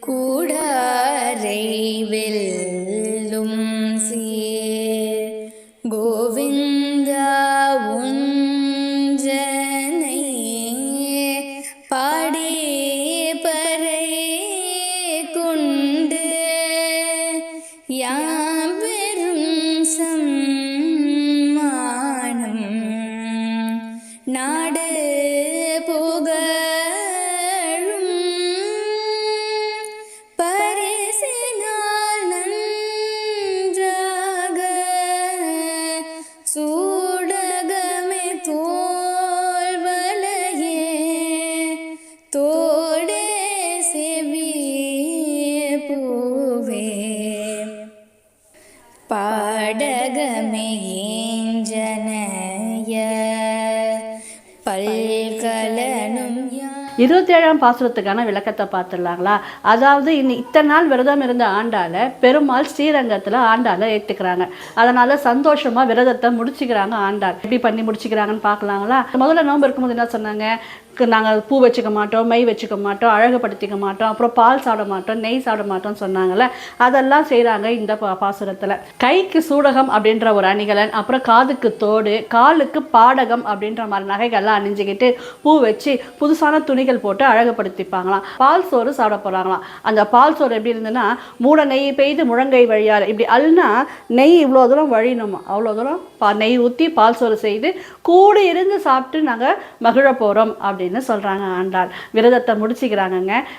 கூடாரை வெல்லும் சீர் கோவிந்தா தோடு செவி பூவே. பாடகமே பல்கலனும் இருபத்தி ஏழாம் பாசுரத்துக்கான விளக்கத்தை பார்த்துடலாங்களா? அதாவது இன்னி இத்தனை நாள் விரதம் இருந்த ஆண்டால பெருமாள் ஸ்ரீரங்கத்தில் ஆண்டால ஏற்றுக்கிறாங்க அதனால சந்தோஷமா விரதத்தை முடிச்சுக்கிறாங்க ஆண்டாள். எப்படி பண்ணி முடிச்சுக்கிறாங்கன்னு பார்க்கலாங்களா? முதல்ல நோம்பு இருக்கும்போது என்ன சொன்னாங்க? நாங்கள் பூ வச்சுக்க மாட்டோம் மை வச்சுக்க மாட்டோம் அழகுபடுத்திக்க மாட்டோம் அப்புறம் பால் சாப்பிட மாட்டோம் நெய் சாப்பிட மாட்டோம்னு சொன்னாங்கல்ல அதெல்லாம் செய்கிறாங்க இந்த பா பாசுரத்தில். கைக்கு சூடகம் அப்படின்ற ஒரு அணிகலன் அப்புறம் காதுக்கு தோடு காலுக்கு பாடகம் அப்படின்ற மாதிரி நகைகள்லாம் அணிஞ்சிக்கிட்டு பூ வச்சு புதுசான துணிகள் போட்டு அழகுபடுத்திப்பாங்களாம். பால் சோறு சாப்பிட போகிறாங்களாம் அந்த பால் சோறு எப்படி இருந்ததுன்னா மூட நெய் பெய்து முழங்கை வழியார் இப்படி அல்னா நெய் இவ்வளோ தூரம் வழியணுமா? அவ்வளோ தூரம் பா நெய் ஊற்றி பால் சோறு செய்து கூட இருந்து சாப்பிட்டு நாங்கள் மகிழ போகிறோம் அப்படின்னு அப்படின்னு சொல்கிறாங்க ஆண்டாள். விரதத்தை முடிச்சுக்கிறாங்கங்க.